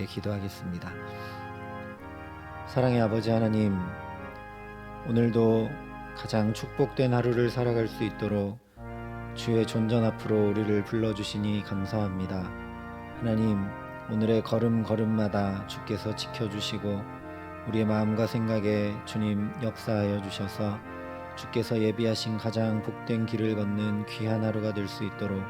함께 기도하겠습니다. 사랑의 아버지 하나님, 오늘도 가장 축복된 하루를 살아갈 수 있도록 주의 존전 앞으로 우리를 불러주시니 감사합니다. 하나님, 오늘의 걸음걸음마다 주께서 지켜주시고 우리의 마음과 생각에 주님 역사하여 주셔서 주께서 예비하신 가장 복된 길을 걷는 귀한 하루가 될 수 있도록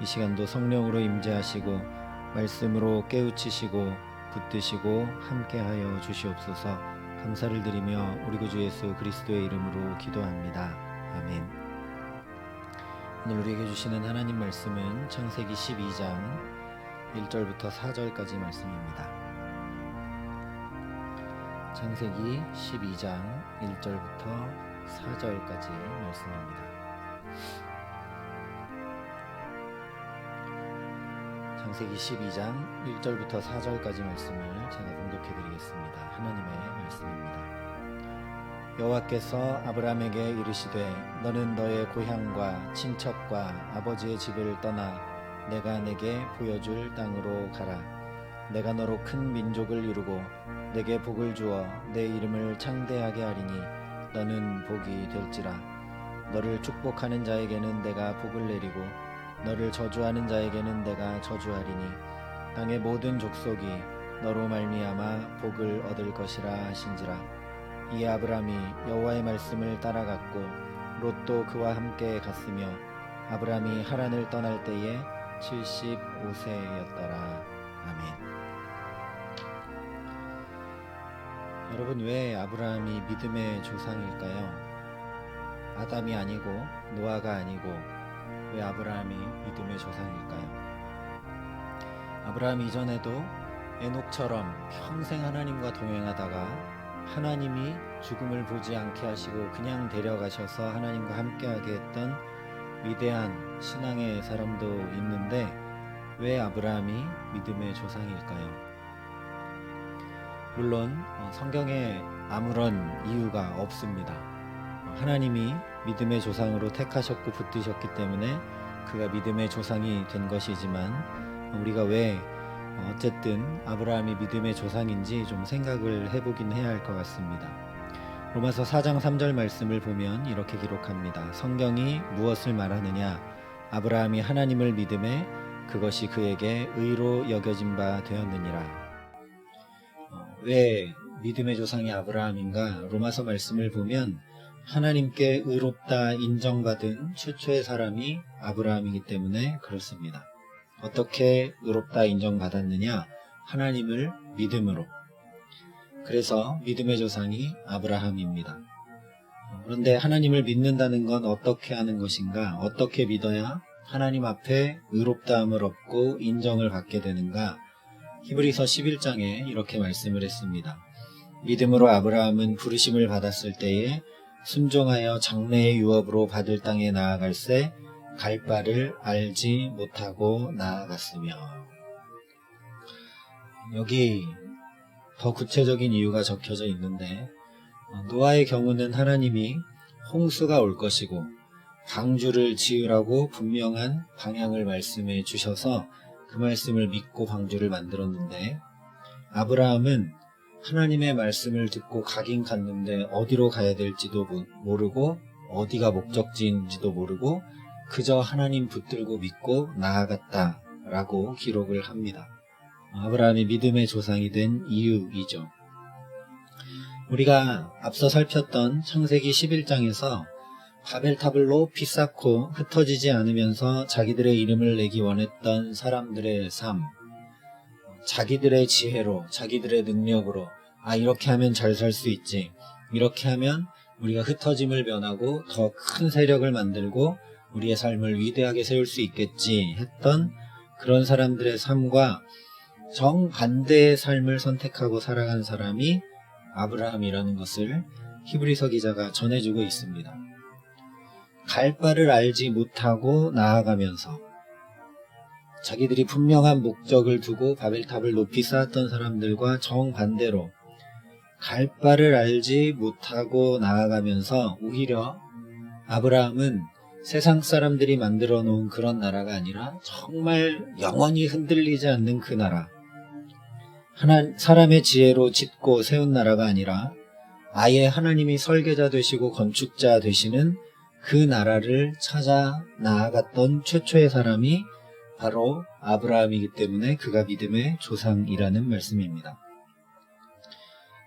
이 시간도 성령으로 임재하시고 말씀으로 깨우치시고 붙드시고 함께하여 주시옵소서 감사를 드리며 우리 구주 예수 그리스도의 이름으로 기도합니다. 아멘. 오늘 우리에게 주시는 하나님 말씀은 창세기 12장 1절부터 4절까지 말씀입니다. 창세기 12장 1절부터 4절까지 말씀입니다. 창세기 12장 1절부터 4절까지 말씀을 제가 봉독해 드리겠습니다. 하나님의 말씀입니다. 여호와께서 아브라함에게 이르시되 너는 너의 고향과 친척과 아버지의 집을 떠나 내가 내게 보여줄 땅으로 가라. 내가 너로 큰 민족을 이루고 내게 복을 주어 내 이름을 창대하게 하리니 너는 복이 될지라. 너를 축복하는 자에게는 내가 복을 내리고 너를 저주하는 자에게는 내가 저주하리니 땅의 모든 족속이 너로 말미암아 복을 얻을 것이라 하신지라. 이 아브람이 여호와의 말씀을 따라갔고 롯도 그와 함께 갔으며 아브람이 하란을 떠날 때에 75세였더라. 아멘. 여러분 왜 아브라함이 믿음의 조상일까요? 아담이 아니고 노아가 아니고 왜 아브라함이 믿음의 조상일까요? 아브라함 이전에도 에녹처럼 평생 하나님과 동행하다가 하나님이 죽음을 보지 않게 하시고 그냥 데려가셔서 하나님과 함께하게 했던 위대한 신앙의 사람도 있는데 왜 아브라함이 믿음의 조상일까요? 물론 어, 성경에 아무런 이유가 없습니다. 어, 하나님이 믿음의 조상으로 택하셨고 붙드셨기 때문에 그가 믿음의 조상이 된 것이지만 우리가 왜 어쨌든 아브라함이 믿음의 조상인지 좀 생각을 해보긴 해야 할 것 같습니다. 로마서 4장 3절 말씀을 보면 이렇게 기록합니다. 성경이 무엇을 말하느냐? 아브라함이 하나님을 믿음에 그것이 그에게 의로 여겨진 바 되었느니라. 어, 왜 믿음의 조상이 아브라함인가? 로마서 말씀을 보면 하나님께 의롭다 인정받은 최초의 사람이 아브라함이기 때문에 그렇습니다. 어떻게 의롭다 인정받았느냐? 하나님을 믿음으로. 그래서 믿음의 조상이 아브라함입니다. 그런데 하나님을 믿는다는 건 어떻게 하는 것인가? 어떻게 믿어야 하나님 앞에 의롭다함을 얻고 인정을 받게 되는가? 히브리서 11장에 이렇게 말씀을 했습니다. 믿음으로 아브라함은 부르심을 받았을 때에 순종하여 장래의 유업으로 받을 땅에 나아갈새 갈 바를 알지 못하고 나아갔으며. 여기 더 구체적인 이유가 적혀져 있는데 노아의 경우는 하나님이 홍수가 올 것이고 방주를 지으라고 분명한 방향을 말씀해 주셔서 그 말씀을 믿고 방주를 만들었는데 아브라함은 하나님의 말씀을 듣고 가긴 갔는데 어디로 가야 될지도 모르고 어디가 목적지인지도 모르고 그저 하나님 붙들고 믿고 나아갔다라고 기록을 합니다. 아브라함이 믿음의 조상이 된 이유이죠. 우리가 앞서 살폈던 창세기 11장에서 바벨탑을 높이 쌓고 흩어지지 않으면서 자기들의 이름을 내기 원했던 사람들의 삶, 자기들의 지혜로, 자기들의 능력으로, 아, 이렇게 하면 잘 살 수 있지. 이렇게 하면 우리가 흩어짐을 면하고 더 큰 세력을 만들고 우리의 삶을 위대하게 세울 수 있겠지 했던 그런 사람들의 삶과 정반대의 삶을 선택하고 살아간 사람이 아브라함이라는 것을 히브리서 기자가 전해주고 있습니다. 갈 바를 알지 못하고 나아가면서 자기들이 분명한 목적을 두고 바벨탑을 높이 쌓았던 사람들과 정반대로 갈 바를 알지 못하고 나아가면서 오히려 아브라함은 세상 사람들이 만들어 놓은 그런 나라가 아니라 정말 영원히 흔들리지 않는 그 나라. 하나, 사람의 지혜로 짓고 세운 나라가 아니라 아예 하나님이 설계자 되시고 건축자 되시는 그 나라를 찾아 나아갔던 최초의 사람이 바로 아브라함이기 때문에 그가 믿음의 조상이라는 말씀입니다.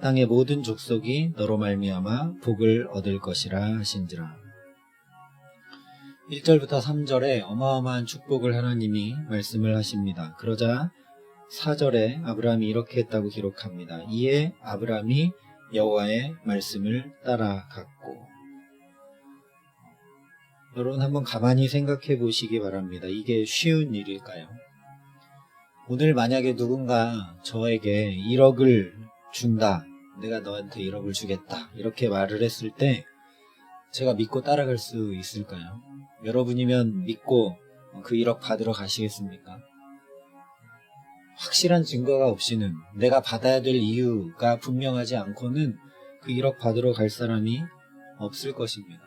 땅의 모든 족속이 너로 말미암아 복을 얻을 것이라 하신지라. 1절부터 3절에 어마어마한 축복을 하나님이 말씀을 하십니다. 그러자 4절에 아브라함이 이렇게 했다고 기록합니다. 이에 아브라함이 여호와의 말씀을 따라갔고 여러분 한번 가만히 생각해 보시기 바랍니다. 이게 쉬운 일일까요? 오늘 만약에 누군가 저에게 1억을 준다. 내가 너한테 1억을 주겠다. 이렇게 말을 했을 때 제가 믿고 따라갈 수 있을까요? 여러분이면 믿고 그 1억 받으러 가시겠습니까? 확실한 증거가 없이는 내가 받아야 될 이유가 분명하지 않고는 그 1억 받으러 갈 사람이 없을 것입니다.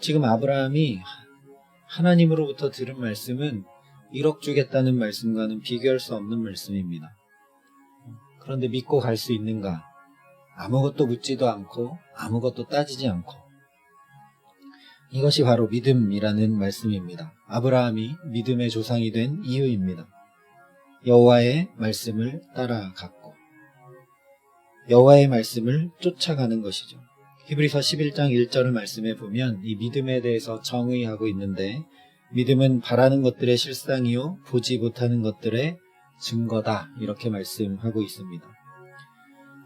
지금 아브라함이 하나님으로부터 들은 말씀은 1억 주겠다는 말씀과는 비교할 수 없는 말씀입니다. 그런데 믿고 갈 수 있는가? 아무것도 묻지도 않고 아무것도 따지지 않고 이것이 바로 믿음이라는 말씀입니다. 아브라함이 믿음의 조상이 된 이유입니다. 여호와의 말씀을 따라갔고 여호와의 말씀을 쫓아가는 것이죠. 히브리서 11장 1절을 말씀해 보면 이 믿음에 대해서 정의하고 있는데 믿음은 바라는 것들의 실상이요 보지 못하는 것들의 증거다 이렇게 말씀하고 있습니다.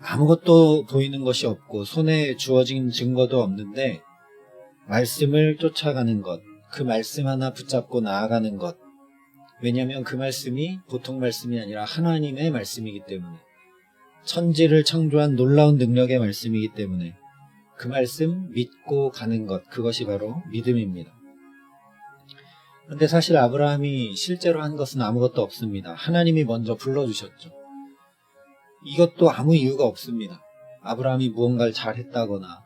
아무것도 보이는 것이 없고 손에 주어진 증거도 없는데 말씀을 쫓아가는 것, 그 말씀 하나 붙잡고 나아가는 것. 왜냐하면 그 말씀이 보통 말씀이 아니라 하나님의 말씀이기 때문에 천지를 창조한 놀라운 능력의 말씀이기 때문에 그 말씀 믿고 가는 것, 그것이 바로 믿음입니다. 그런데 사실 아브라함이 실제로 한 것은 아무것도 없습니다. 하나님이 먼저 불러주셨죠. 이것도 아무 이유가 없습니다. 아브라함이 무언가를 잘했다거나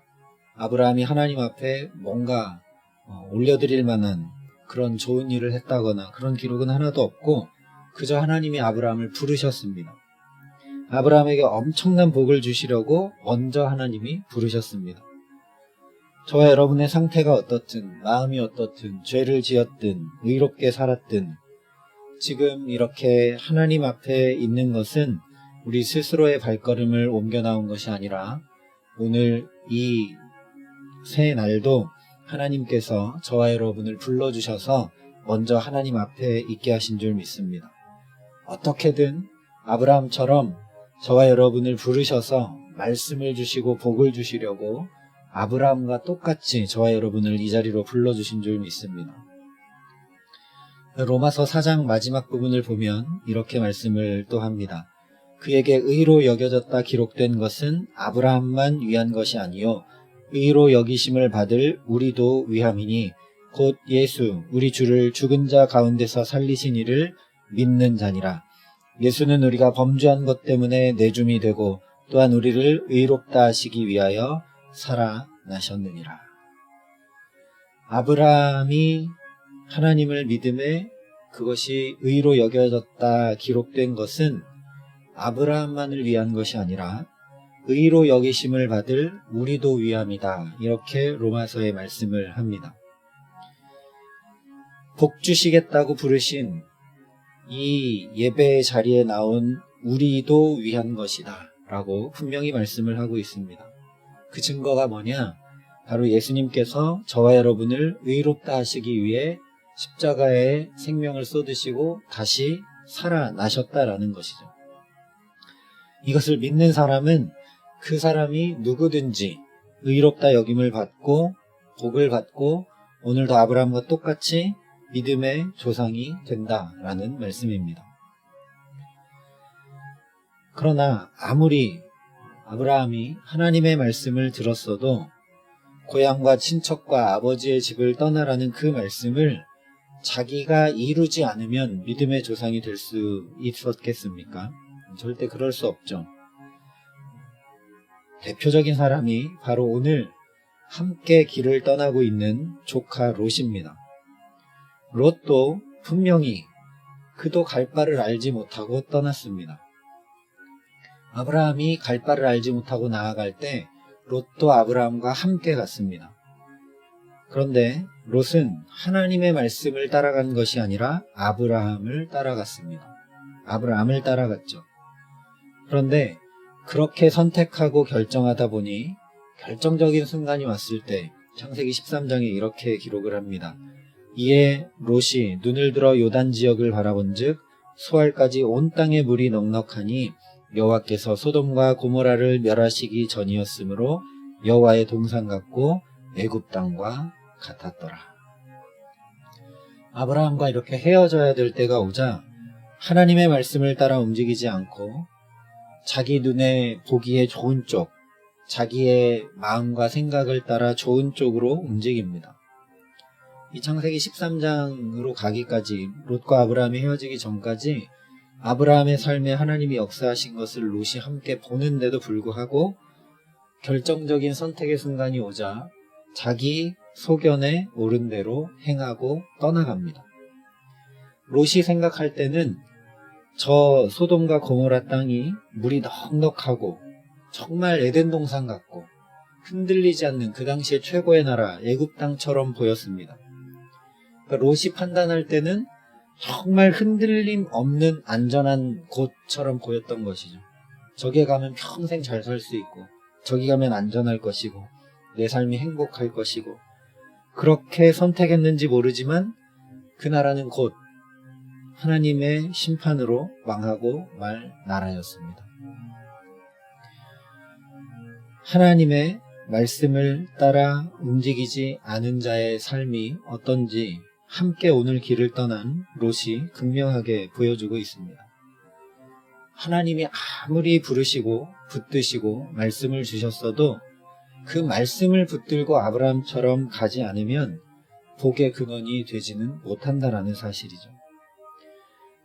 아브라함이 하나님 앞에 뭔가 어, 올려드릴 만한 그런 좋은 일을 했다거나 그런 기록은 하나도 없고 그저 하나님이 아브라함을 부르셨습니다. 아브라함에게 엄청난 복을 주시려고 먼저 하나님이 부르셨습니다. 저와 여러분의 상태가 어떻든, 마음이 어떻든, 죄를 지었든, 의롭게 살았든, 지금 이렇게 하나님 앞에 있는 것은 우리 스스로의 발걸음을 옮겨 나온 것이 아니라 오늘 이 새 날도 하나님께서 저와 여러분을 불러주셔서 먼저 하나님 앞에 있게 하신 줄 믿습니다. 어떻게든 아브라함처럼 저와 여러분을 부르셔서 말씀을 주시고 복을 주시려고 아브라함과 똑같이 저와 여러분을 이 자리로 불러주신 줄 믿습니다. 로마서 4장 마지막 부분을 보면 이렇게 말씀을 또 합니다. 그에게 의로 여겨졌다 기록된 것은 아브라함만 위한 것이 아니요 의로 여기심을 받을 우리도 위함이니 곧 예수 우리 주를 죽은 자 가운데서 살리신 이를 믿는 자니라. 예수는 우리가 범죄한 것 때문에 내줌이 되고 또한 우리를 의롭다 하시기 위하여 살아나셨느니라. 아브라함이 하나님을 믿음에 그것이 의로 여겨졌다 기록된 것은 아브라함만을 위한 것이 아니라 의로 여기심을 받을 우리도 위함이다. 이렇게 로마서에 말씀을 합니다. 복 주시겠다고 부르신 이 예배의 자리에 나온 우리도 위한 것이다. 라고 분명히 말씀을 하고 있습니다. 그 증거가 뭐냐? 바로 예수님께서 저와 여러분을 의롭다 하시기 위해 십자가에 생명을 쏟으시고 다시 살아나셨다라는 것이죠. 이것을 믿는 사람은 그 사람이 누구든지 의롭다 여김을 받고 복을 받고 오늘도 아브라함과 똑같이 믿음의 조상이 된다라는 말씀입니다. 그러나 아무리 아브라함이 하나님의 말씀을 들었어도 고향과 친척과 아버지의 집을 떠나라는 그 말씀을 자기가 이루지 않으면 믿음의 조상이 될 수 있었겠습니까? 절대 그럴 수 없죠. 대표적인 사람이 바로 오늘 함께 길을 떠나고 있는 조카 롯입니다. 롯도 분명히 그도 갈 바를 알지 못하고 떠났습니다. 아브라함이 갈 바를 알지 못하고 나아갈 때 롯도 아브라함과 함께 갔습니다. 그런데 롯은 하나님의 말씀을 따라간 것이 아니라 아브라함을 따라갔습니다. 아브라함을 따라갔죠. 그런데 그렇게 선택하고 결정하다 보니 결정적인 순간이 왔을 때 창세기 13장에 이렇게 기록을 합니다. 이에 롯이 눈을 들어 요단 지역을 바라본즉 소알까지 온 땅에 물이 넉넉하니 여호와께서 소돔과 고모라를 멸하시기 전이었으므로 여호와의 동산 같고 애굽 땅과 같았더라. 아브라함과 이렇게 헤어져야 될 때가 오자 하나님의 말씀을 따라 움직이지 않고 자기 눈에 보기에 좋은 쪽, 자기의 마음과 생각을 따라 좋은 쪽으로 움직입니다. 이 창세기 13장으로 가기까지 롯과 아브라함이 헤어지기 전까지 아브라함의 삶에 하나님이 역사하신 것을 롯이 함께 보는데도 불구하고 결정적인 선택의 순간이 오자 자기 소견에 옳은 대로 행하고 떠나갑니다. 롯이 생각할 때는 저 소돔과 고모라 땅이 물이 넉넉하고 정말 에덴 동산 같고 흔들리지 않는 그 당시의 최고의 나라 애굽 땅처럼 보였습니다. 그러니까 롯이 판단할 때는 정말 흔들림 없는 안전한 곳처럼 보였던 것이죠. 저기 가면 평생 잘 살 수 있고 저기 가면 안전할 것이고 내 삶이 행복할 것이고 그렇게 선택했는지 모르지만 그 나라는 곧 하나님의 심판으로 망하고 말 나라였습니다. 하나님의 말씀을 따라 움직이지 않은 자의 삶이 어떤지 함께 오늘 길을 떠난 롯이 극명하게 보여주고 있습니다. 하나님이 아무리 부르시고 붙드시고 말씀을 주셨어도 그 말씀을 붙들고 아브라함처럼 가지 않으면 복의 근원이 되지는 못한다라는 사실이죠.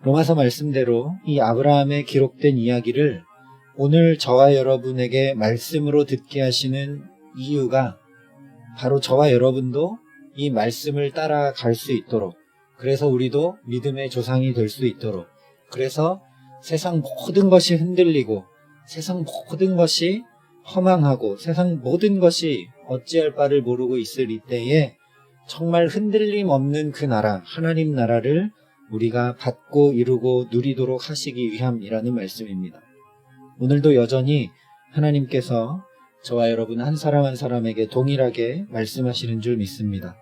로마서 말씀대로 이 아브라함의 기록된 이야기를 오늘 저와 여러분에게 말씀으로 듣게 하시는 이유가 바로 저와 여러분도 이 말씀을 따라갈 수 있도록 그래서 우리도 믿음의 조상이 될 수 있도록 그래서 세상 모든 것이 흔들리고 세상 모든 것이 허망하고 세상 모든 것이 어찌할 바를 모르고 있을 이때에 정말 흔들림 없는 그 나라 하나님 나라를 우리가 받고 이루고 누리도록 하시기 위함이라는 말씀입니다. 오늘도 여전히 하나님께서 저와 여러분 한 사람 한 사람에게 동일하게 말씀하시는 줄 믿습니다.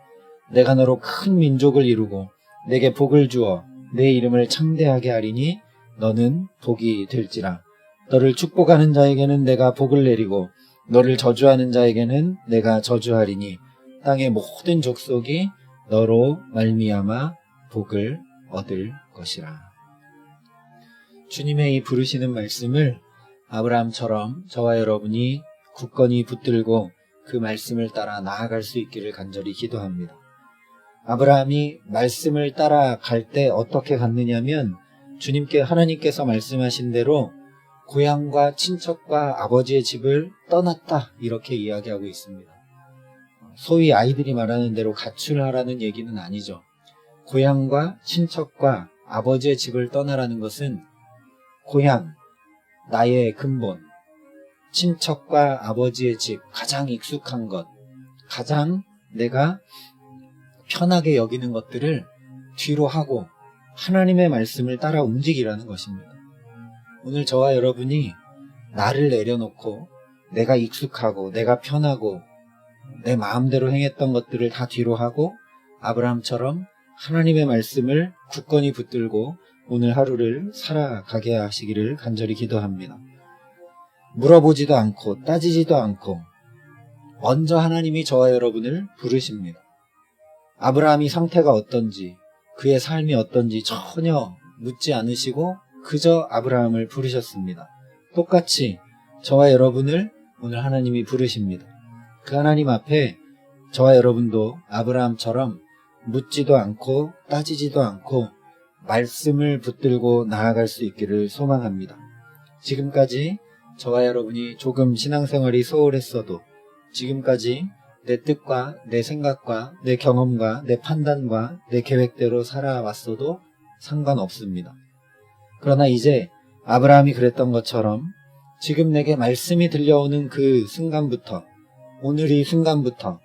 내가 너로 큰 민족을 이루고 내게 복을 주어 내 이름을 창대하게 하리니 너는 복이 될지라. 너를 축복하는 자에게는 내가 복을 내리고 너를 저주하는 자에게는 내가 저주하리니 땅의 모든 족속이 너로 말미암아 복을 얻을 것이라. 주님의 이 부르시는 말씀을 아브라함처럼 저와 여러분이 굳건히 붙들고 그 말씀을 따라 나아갈 수 있기를 간절히 기도합니다. 아브라함이 말씀을 따라갈 때 어떻게 갔느냐면 주님께 하나님께서 말씀하신 대로 고향과 친척과 아버지의 집을 떠났다 이렇게 이야기하고 있습니다. 소위 아이들이 말하는 대로 가출하라는 얘기는 아니죠. 고향과 친척과 아버지의 집을 떠나라는 것은 고향, 나의 근본, 친척과 아버지의 집, 가장 익숙한 것, 가장 내가 편하게 여기는 것들을 뒤로 하고 하나님의 말씀을 따라 움직이라는 것입니다. 오늘 저와 여러분이 나를 내려놓고 내가 익숙하고 내가 편하고 내 마음대로 행했던 것들을 다 뒤로 하고 아브라함처럼 하나님의 말씀을 굳건히 붙들고 오늘 하루를 살아가게 하시기를 간절히 기도합니다. 물어보지도 않고 따지지도 않고 먼저 하나님이 저와 여러분을 부르십니다. 아브라함이 상태가 어떤지 그의 삶이 어떤지 전혀 묻지 않으시고 그저 아브라함을 부르셨습니다. 똑같이 저와 여러분을 오늘 하나님이 부르십니다. 그 하나님 앞에 저와 여러분도 아브라함처럼 묻지도 않고 따지지도 않고 말씀을 붙들고 나아갈 수 있기를 소망합니다. 지금까지 저와 여러분이 조금 신앙생활이 소홀했어도 지금까지 내 뜻과 내 생각과 내 경험과 내 판단과 내 계획대로 살아왔어도 상관없습니다. 그러나 이제 아브라함이 그랬던 것처럼 지금 내게 말씀이 들려오는 그 순간부터 오늘 이 순간부터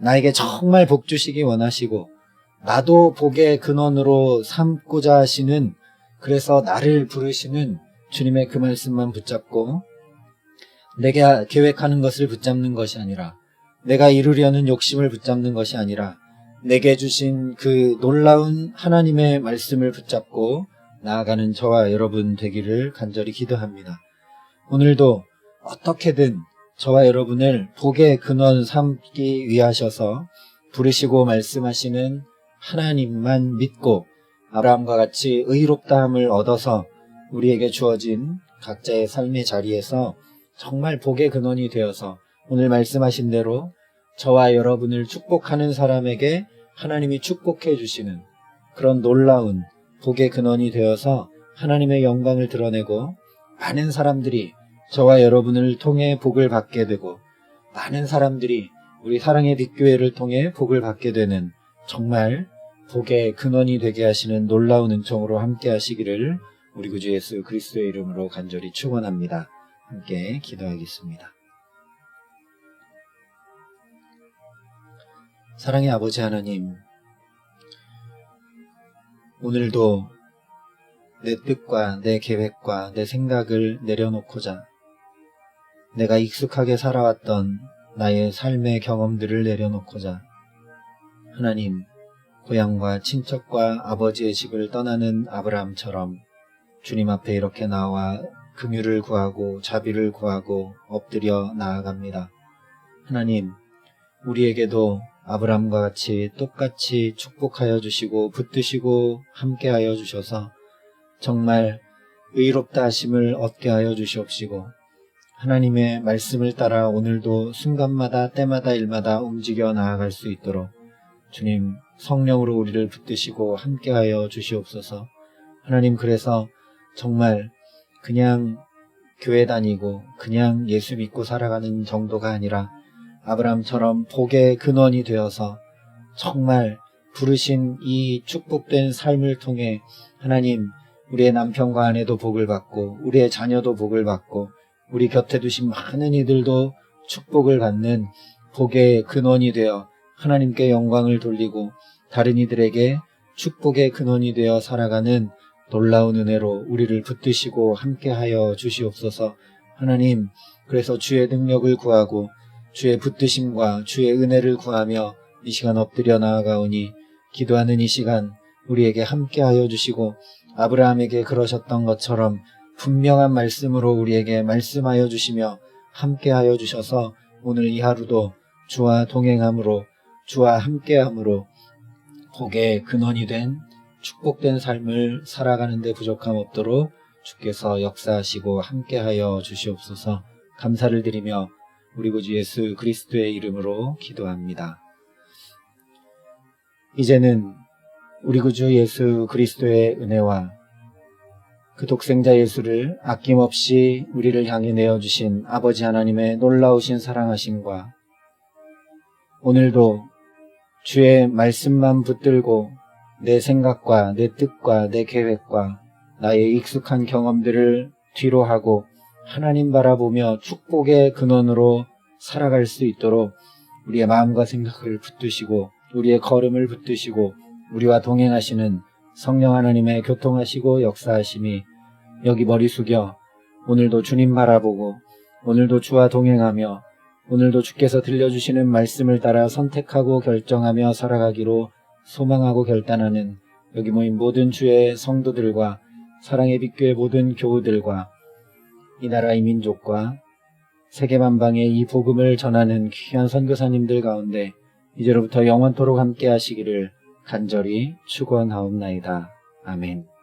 나에게 정말 복 주시기 원하시고 나도 복의 근원으로 삼고자 하시는 그래서 나를 부르시는 주님의 그 말씀만 붙잡고 내가 계획하는 것을 붙잡는 것이 아니라 내가 이루려는 욕심을 붙잡는 것이 아니라 내게 주신 그 놀라운 하나님의 말씀을 붙잡고 나아가는 저와 여러분 되기를 간절히 기도합니다. 오늘도 어떻게든 저와 여러분을 복의 근원 삼기 위하셔서 부르시고 말씀하시는 하나님만 믿고 아브라함과 같이 의롭다함을 얻어서 우리에게 주어진 각자의 삶의 자리에서 정말 복의 근원이 되어서 오늘 말씀하신 대로 저와 여러분을 축복하는 사람에게 하나님이 축복해 주시는 그런 놀라운 복의 근원이 되어서 하나님의 영광을 드러내고 많은 사람들이 저와 여러분을 통해 복을 받게 되고 많은 사람들이 우리 사랑의 빛교회를 통해 복을 받게 되는 정말 복의 근원이 되게 하시는 놀라운 은총으로 함께 하시기를 우리 구주 예수 그리스도의 이름으로 간절히 축원합니다. 함께 기도하겠습니다. 사랑의 아버지 하나님, 오늘도 내 뜻과 내 계획과 내 생각을 내려놓고자 내가 익숙하게 살아왔던 나의 삶의 경험들을 내려놓고자 하나님, 고향과 친척과 아버지의 집을 떠나는 아브라함처럼 주님 앞에 이렇게 나와 긍휼을 구하고 자비를 구하고 엎드려 나아갑니다. 하나님, 우리에게도 아브라함과 같이 똑같이 축복하여 주시고 붙드시고 함께하여 주셔서 정말 의롭다 하심을 얻게 하여 주시옵시고 하나님의 말씀을 따라 오늘도 순간마다 때마다 일마다 움직여 나아갈 수 있도록 주님 성령으로 우리를 붙드시고 함께하여 주시옵소서. 하나님 그래서 정말 그냥 교회 다니고 그냥 예수 믿고 살아가는 정도가 아니라 아브라함처럼 복의 근원이 되어서 정말 부르신 이 축복된 삶을 통해 하나님 우리의 남편과 아내도 복을 받고 우리의 자녀도 복을 받고 우리 곁에 두신 많은 이들도 축복을 받는 복의 근원이 되어 하나님께 영광을 돌리고 다른 이들에게 축복의 근원이 되어 살아가는 놀라운 은혜로 우리를 붙드시고 함께하여 주시옵소서. 하나님, 그래서 주의 능력을 구하고 주의 붙드심과 주의 은혜를 구하며 이 시간 엎드려 나아가오니 기도하는 이 시간 우리에게 함께하여 주시고 아브라함에게 그러셨던 것처럼 분명한 말씀으로 우리에게 말씀하여 주시며 함께하여 주셔서 오늘 이 하루도 주와 동행함으로 주와 함께함으로 복의 근원이 된 축복된 삶을 살아가는데 부족함 없도록 주께서 역사하시고 함께하여 주시옵소서. 감사를 드리며 우리 구주 예수 그리스도의 이름으로 기도합니다. 이제는 우리 구주 예수 그리스도의 은혜와 그 독생자 예수를 아낌없이 우리를 향해 내어주신 아버지 하나님의 놀라우신 사랑하심과 오늘도 주의 말씀만 붙들고 내 생각과 내 뜻과 내 계획과 나의 익숙한 경험들을 뒤로 하고 하나님 바라보며 축복의 근원으로 살아갈 수 있도록 우리의 마음과 생각을 붙드시고 우리의 걸음을 붙드시고 우리와 동행하시는 성령 하나님의 교통하시고 역사하심이 여기 머리 숙여 오늘도 주님 바라보고 오늘도 주와 동행하며 오늘도 주께서 들려주시는 말씀을 따라 선택하고 결정하며 살아가기로 소망하고 결단하는 여기 모인 모든 주의 성도들과 사랑의 빛교의 모든 교우들과 이 나라의 민족과 세계 만방에 이 복음을 전하는 귀한 선교사님들 가운데 이제로부터 영원토록 함께 하시기를 간절히 축원하옵나이다. 아멘.